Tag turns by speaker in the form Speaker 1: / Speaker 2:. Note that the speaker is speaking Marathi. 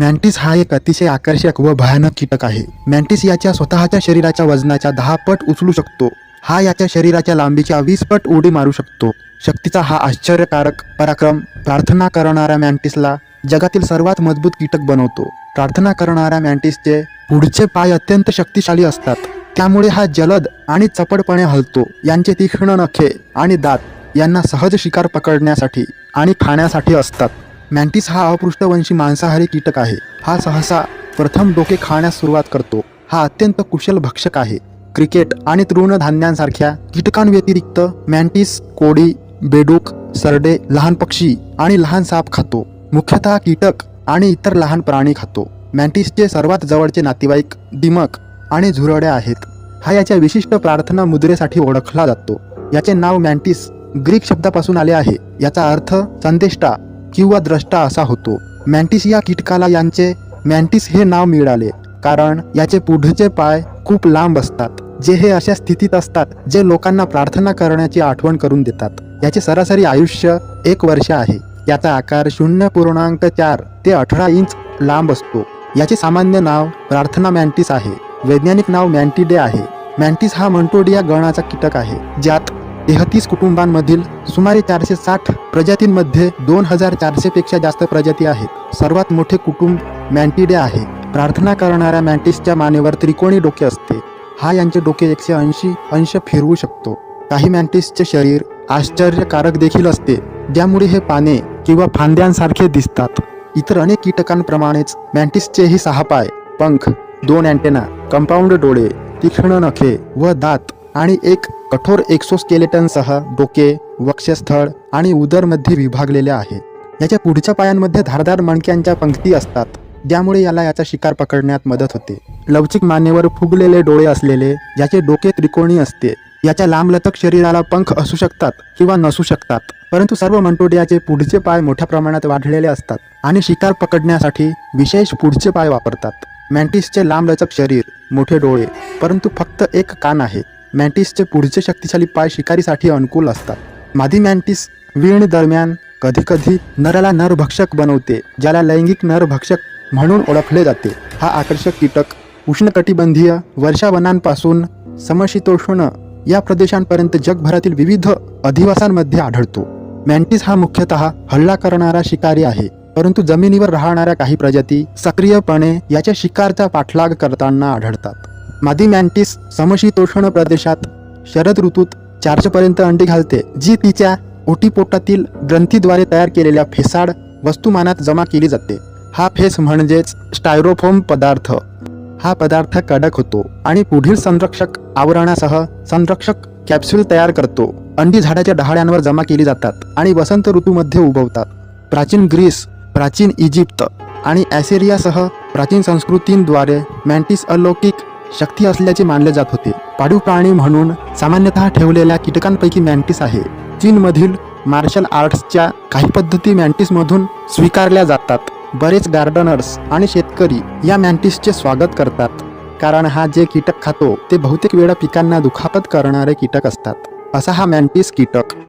Speaker 1: मॅन्टिस हा एक अतिशय आकर्षक व भयानक कीटक आहे. मॅन्टिस याच्या स्वतःच्या शरीराच्या वजनाच्या दहा पट उचलू शकतो. हा याच्या शरीराच्या लांबीच्या वीस पट उडी मारू शकतो. शक्तीचा हा आश्चर्यकारक पराक्रम प्रार्थना करणाऱ्या मॅन्टिसला जगातील सर्वात मजबूत कीटक बनवतो. प्रार्थना करणाऱ्या मॅन्टिसचे पुढचे पाय अत्यंत शक्तिशाली असतात. त्यामुळे हा जलद आणि चपडपणे हलतो. यांचे तीक्ष्ण नखे आणि दात यांना सहज शिकार पकडण्यासाठी आणि खाण्यासाठी असतात. मॅन्टिस हा अपृष्ठवंशी मांसाहारी कीटक आहे. हा सहसा प्रथम डोके खाण्यास सुरुवात करतो. हा अत्यंत कुशल भक्षक आहे. क्रिकेट आणि तृणधान्यांसारख्या कीटकांव्यतिरिक्त मॅन्टिस कोडी बेडूक सरडे लहान पक्षी आणि लहान साप खातो. मुख्यतः कीटक आणि इतर लहान प्राणी खातो. मॅन्टिसचे सर्वात जवळचे नातेवाईक दिमक आणि झुरड्या आहेत. हा याच्या विशिष्ट प्रार्थना मुद्रेसाठी ओळखला जातो. याचे नाव मॅन्टिस ग्रीक शब्दापासून आले आहे. याचा अर्थ संदेष्टा किंवा द्रष्टा असा होतो. मॅन्टिस या कीटकाला यांचे मॅन्टिस हे नाव मिळाले कारण याचे पुढचे पाय खूप लांब असतात. जे हे अशा स्थितीत असतात जे लोकांना प्रार्थना करण्याची आठवण करून देतात. याचे सरासरी आयुष्य एक वर्ष आहे. याचा आकार शून्य पूर्णांक चार ते अठरा इंच लांब असतो. याचे सामान्य नाव प्रार्थना मॅन्टिस आहे. वैज्ञानिक नाव मॅन्टिडे आहे. मॅन्टिस हा मंटोडिया गणाचा कीटक आहे ज्यात तेहतीस कुटुंबांमधील सुमारे चारशे साठ प्रजातींमध्ये दोन हजार चारशे पेक्षा जास्त प्रजाती आहेत. सर्वात मोठे कुटुंब मॅन्टिडे आहे. प्रार्थना करणाऱ्या मॅन्टिसच्या मानेवर त्रिकोणी डोके असते. हा यांचे डोके एकशे ऐंशी अंश फिरवू शकतो. काही मॅन्टिसचे शरीर आश्चर्यकारक देखील असते. ज्यामुळे हे पाने किंवा फांद्यांसारखे दिसतात. इतर अनेक कीटकांप्रमाणेच मॅन्टिसचेही सहा पाय पंख दोन अँटेना कंपाऊंड डोळे तीक्ष्ण नखे व दात आणि एक कठोर एक्सोस्केलेटनसह डोके वक्षस्थळ आणि उदरमध्ये विभागलेले आहे. याच्या पुढच्या पायांमध्ये धारदार मणक्यांच्या पंक्ती असतात. ज्यामुळे याला याचा शिकार पकडण्यात मदत होते. लवचिक मानेवर फुगलेले डोळे असलेले याचे डोके त्रिकोणी असते याच्या लांबलचक शरीराला पंख असू शकतात किंवा नसू शकतात. परंतु सर्व मंटोडियाचे पुढचे पाय मोठ्या प्रमाणात वाढलेले असतात आणि शिकार पकडण्यासाठी विशेष पुढचे पाय वापरतात. मॅन्टिसचे लांबलचक शरीर मोठे डोळे परंतु फक्त एक कान आहे. मॅन्टिसचे पुढचे शक्तिशाली पाय शिकारीसाठी अनुकूल असतात. मादी मॅन्टिस वीण दरम्यान कधीकधी नराला नरभक्षक बनवते ज्याला लैंगिक नरभक्षक म्हणून ओळखले जाते. हा आकर्षक कीटक उष्णकटिबंधीय वर्षावनांपासून समशीतोष्ण या प्रदेशांपर्यंत जगभरातील विविध अधिवासांमध्ये आढळतो. मॅन्टिस हा मुख्यतः हल्ला करणारा शिकारी आहे परंतु जमिनीवर राहणाऱ्या काही प्रजाती सक्रियपणे याच्या शिकारचा पाठलाग करताना आढळतात. मादी मॅन्टिस समशीतोष्ण प्रदेशात शरद ऋतूत चारशेपर्यंत अंडी घालते जी तिच्या ओटीपोटातील ग्रंथीद्वारे तयार केलेल्या फेसाड वस्तुमानात जमा केली जाते. हा फेस म्हणजेच स्टायरोफोम पदार्थ. हा पदार्थ कडक होतो आणि पुढील संरक्षक आवरणासह संरक्षक कॅप्सूल तयार करतो. अंडी झाडाच्या डहाळ्यांवर जमा केली जातात आणि वसंत ऋतूमध्ये उगवतात. प्राचीन ग्रीस प्राचीन इजिप्त आणि ॲसेरियासह प्राचीन संस्कृतींद्वारे मॅन्टिस अलौकिक शक्ती असल्याचे मानले जात होते. पाळीव प्राणी म्हणून सामान्यतः ठेवलेल्या कीटकांपैकी मॅन्टिस आहे. चीनमधील मार्शल आर्ट्सच्या काही पद्धती मॅन्टिसमधून स्वीकारल्या जातात. बरेच गार्डनर्स आणि शेतकरी या मॅन्टिसचे स्वागत करतात. कारण हा जे कीटक खातो ते बहुतेक वेळा पिकांना दुखापत करणारे कीटक असतात. असा हा मॅन्टिस कीटक.